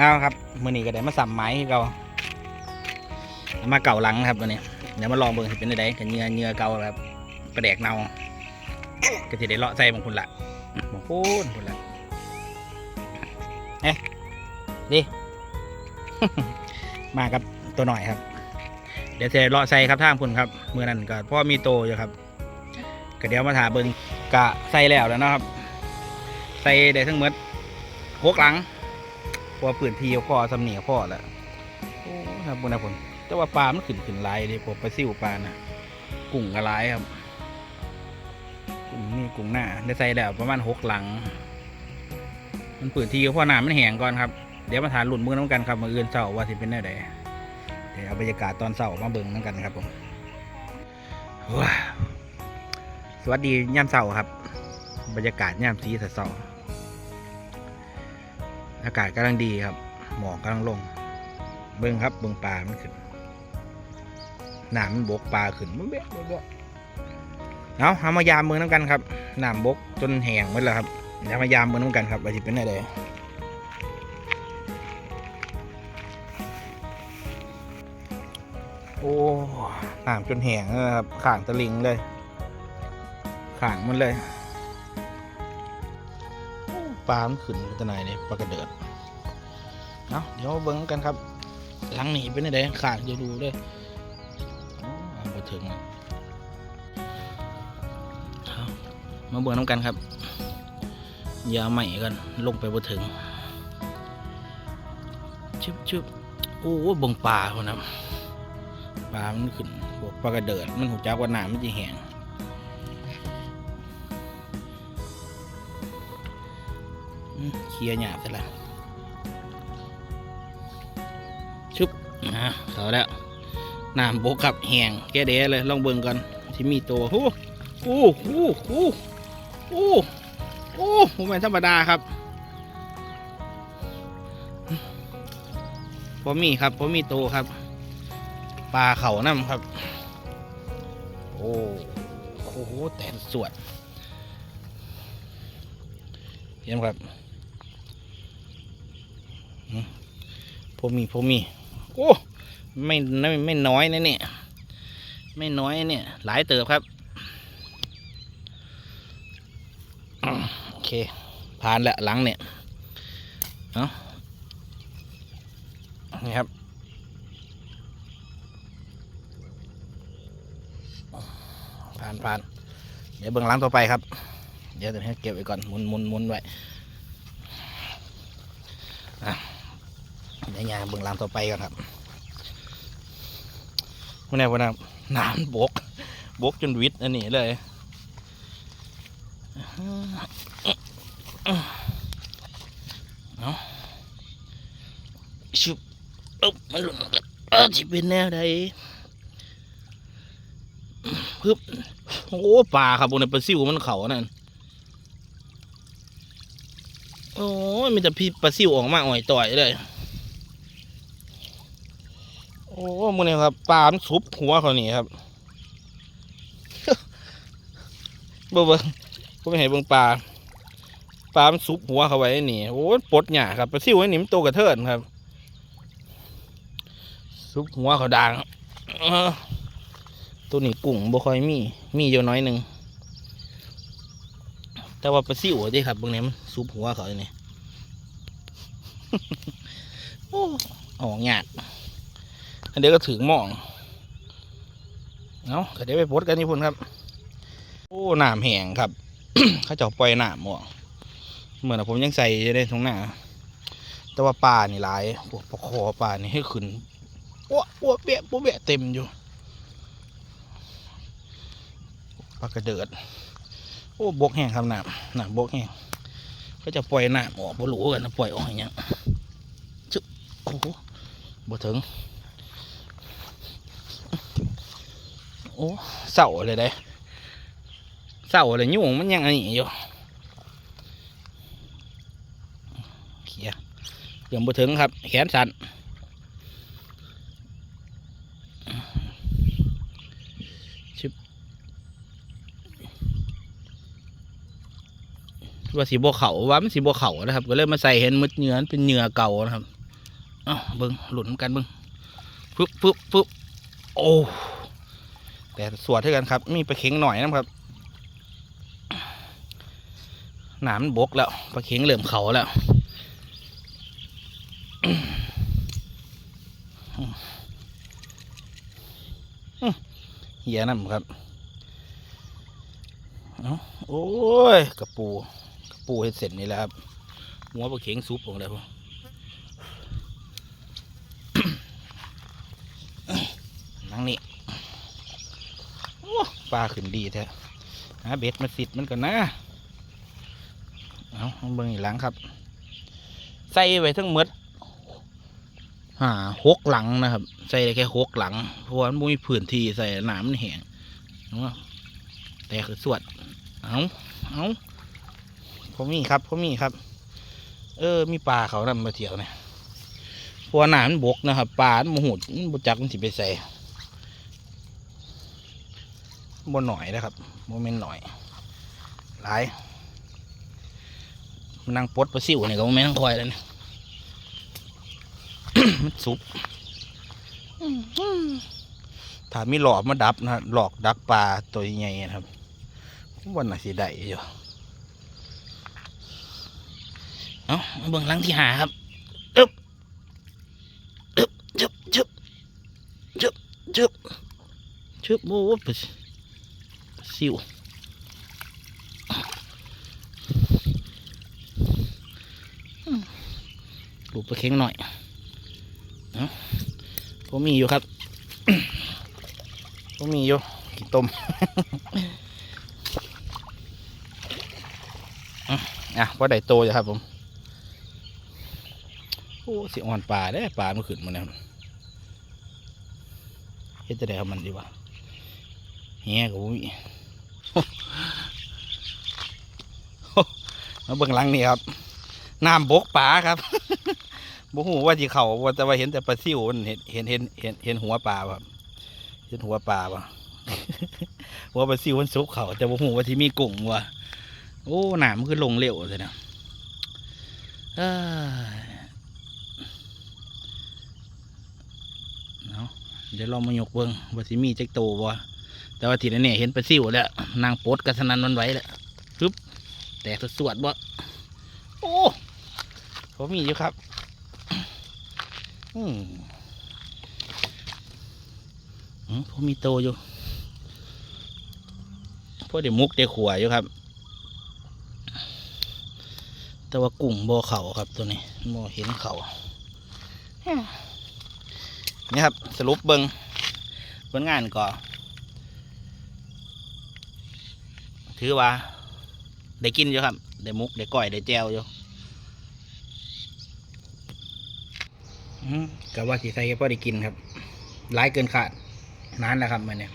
เอาครับมื่อนี้ก็ได้มาสัมไม้ให้เราเอามาเก่าหลังนะครับวันนี้เดี๋ยวมาลองเบิ่งสิเป็นไดกับเหงื่อเหงื่อเก่าครับประแดกเนาก็จะได้เลาะใส่บางคนละบางคนคนละเอ๊ะดิมากับตัวหน่อยครับ เดี๋ยวจะเลาะใส่ครับท่างคุณครับเมื่อนั้นก็พ่อมีโตอยู่ครับก็เดี๋ยวมาถาเบิ่งกะใส่แล้วแล้วนะครับ ใส่ได้ทั้งหมดหกหลัง เพราะพื้นที่พ่อสำเนียพ่อแหละโอ้ครับบุญนะผมแต่ว่าปลามันขึ้นขึ้นลายเลยพวกปซิ่วปลาน่ะกุ้งก็หลายครับกุ้งนี่กุ้งหน้าได้ใส่แล้วประมาณหกหลัง มันพื้นทีพ่อหน้ำมันแหงก่อนครับเดี๋ยวมาทานหลุนมือน้ำกันครับมืออื่นเช้าว่าสิเป็นแน่ใดเดี๋ยวเอาบรรยากาศตอนเช้ามาเบิ่งน้ำกันครับผมสวัสดีย่ามเช้าครับ บรรยากาศย่ามสีเช้า อากาศกำลังดีครับ หมอกกำลังลง เบิ่งครับเบิ่งปลามันขึ้นหน้ำมันบกปลาขึ้นมันเบ๊ะเบ๊ะเบ๊ะเอาเอามายามเมืองน้ำกันครับหน้ำบกจนแห้งหมดแล้วครับเดี๋ยวมายามเมืองน้ำกันครับว่าจะเป็นอะไรโอ้หน้ำจนแห้งแล้วครับข่างตะลิงเลยข่างมันเลย ปลามันขึ้นไปตะไหนเนี่ยปลากระเดิดเอาเดี๋ยวมาเบิ้งกันครับ หลังหนี้เป็นไงขาดจะดูเลยมาถึงมาเบิ้งน้ำกันครับยาใหม่กันลงไปบ่ถึงชึบชึบโอ้เบงปลาคนนะปลามันขึ้นพวกปลากระเดิดมันหูจักว่าน้ำมันจะแห้ง ลียร์หยาบซะแล้วชุบนะเขาแล้วน้ำบกับแหงแกเดเลยลองเบิ่งกันที่มีตัวโอ้โอ้โอ้โอ้โอ้โอ้ผมเป็นธรรมดาครับผมมีครับผมมีตัวครับปลาเขาน้ำครับ โอ้โอ้โหแต่สวดเยี่ยมครับอืม ผมมีผมมีโอ้ไม่ไม่ไม่น้อยนะเนี่ย ไม่น้อยเนี่ย หลายเติบครับโอเค ผ่านแล้วหลังเนี่ยเอานี่ครับผ่านผ่านเดี๋ยวเบื้องหลังต่อไปครับ เดี๋ยวจะให้เก็บไว้ก่อนหมุนหมุนหมุนไว้อะ เดี๋ยาเบื้องลังต่อไปก่อนครับวันนี้วันนี้น้ำบก บกจนวิทย์อันนี้เลยเอาชุบอุ๊บมันหลุดกันเออที่เป็นแนวใดปึ๊บโอ้ปลาครับบนในปลาซิวมันเขานั่นโอ้ยมีแต่พี่ปลาซิวออกมาอ่อยต่อยเลย อ้มึงนี่ครับปลามันซุบหัวเขานี่ครับเบิ่งเบิ่งผมไปเห็นเบิ่งปลาปลามันซุบหัวเขาไว้นี่โอ้ปลดหยาครับปลาซิวไอ้นี่มันโตกระเทินครับ ซุบหัวเขาด่างตัวนี้กุ้งบ่ค่อยมี มีอยู่น้อยหนึ่งแต่ว่าปลาซิวดิครับเบิ่งนี่ยมันซุบหัวเขาอยู่นี่โอ้ออกหยาด อันเดี๋ยวก็ถึงหม่องเอาก็เดี๋ยวไปโพสกันนี่พุ่นครับ โอ้หน้ำแห้งครับ เขาจะปล่อยหน้ำหม่องเหมือนผมยังใส่อยู่ในตรงหน้า แต่ว่าปลานี่หลายพวกปคอปลานี่ให้ขึ้นอ้วอ้วเบะปุ๊เบะเต็มอยู่ปลากระเดิด โอ้บกแห้งครับหน้ำน้ำบกแห้งเขาจะปล่อยหน้ำออกบ่รู้กันนะปล่อยออกอย่างเงี้ยจุ๊บโอ้โหบ่ถึง โอ้เสาเลยได้เสาเลยยุ่งมันยังอันนี้อยู่เขียเดี๋ยวมาถึงครับ แขนสั่นชิบว่าสีบัวเขาว่ามันสีบัวเขานะครับ ก็เลยมาใส่เห็นมืดเหงื่อเป็นเหงื่อเก่านะครับ เอ้าเบิ้งหลุนกันเบิ้งปึ๊บปึ๊บปึ๊บ โอ้แต่สวดเท่ากันครับ มีปลาเข็งหน่อยนะครับหนามนบกแล้วปลาเข็งเหลื่อมเขาแล้วเหียนั่นครับเอาโอ้ยกระปูกระปูเห็ดเสร็จนี่แหละครับหัวปลาเข็งซุปลงแล้ว นั่งนี้ปลาขึ้นดีแท้หาเบ็ดมาสิดมันก่อนนะเอาเอาเบิ่งอีกหลังครับ ใส่ไว้ทั้งหมดหาหกหลังนะครับ ใส่ได้แค่หกหลังเพราะว่ามันบ่มีพื้นที่ใส่หนามมันแห้งนะแต่คือสวดเอาเอาพอมีครับพอมีครับ เออ มีปลาเขานำมาเที่ยวเนี่ยพราะว่าหนามมันบกนะครับปลามันโมโหดมันบจักมันสิไปใส่ บนหน่อยนะครับโมเมนต์หน่อย หลายมันนั่งปดปลาซิวเนี่ยก็โมเมนต์คอยแล้วเนี่ยมันสุบถ้ามีหลอกมาดับนะหลอกดักปลาตัวใหญ่นะครับวันน่ะสิได้อยู่เอามาเบิ่งลังที่หาครับอึ๊บอึ๊บจึบจึบจึบจึบจึบโอ้โหป ซิวอืมลูกปเค็งหน่อยผมมีอยู่ครับ ผมมีอยู่กินต้มอะว่าได้โตอยู่ครับผม โอ้สิอ่อนปลาได้ปลามันขึ้นมาแล้วเฮ็ดจะได้เอามันดีวะเฮียกับผม มาเบิ่งหลังนี่ครับน้ำบกปลาครับบ่ฮู้ว่าสิเขาว่าแต่ว่าเห็นแต่ปลาซิวมันเห็นเห็นเห็นเห็นเห็นหัวปลาบ่ครับเห็นหัวปลาบ่ว่าปลาซิวมันซุกเขาแต่บ่ฮู้ว่าสิมีกุ้งว่ะโอ้หน้ำมันคือลงเร็วเลยนะเอ้ยเอาเดี๋ยวเรามายกเบิ่งว่าสิมีเจักโตบ่ แต่ว่าทีนั้เนี่ยเห็นปลาซิวแล้วนางปดกระสนันมันไหวแล้วปึ๊บแตกสวดบ่โอ้ผมมีอยู่ครับอืมผมมีโตอยู่พวกเดี๋ยวมุกเดี๋ยวขวอยู่ครับ แต่ว่ากุ้งบ่เข่าครับตัวนี้บ่เห็นเขานี่ครับสรุปเบิงผลงานก่อน ถือว่า ได้กินอยู่ครับ ได้มุก ได้ก้อย ได้แจวอยู่อืมกับว่าสีไทยก็พอได้กินครับ หลายเกินขาดนานแล้วครับมันเนี่ย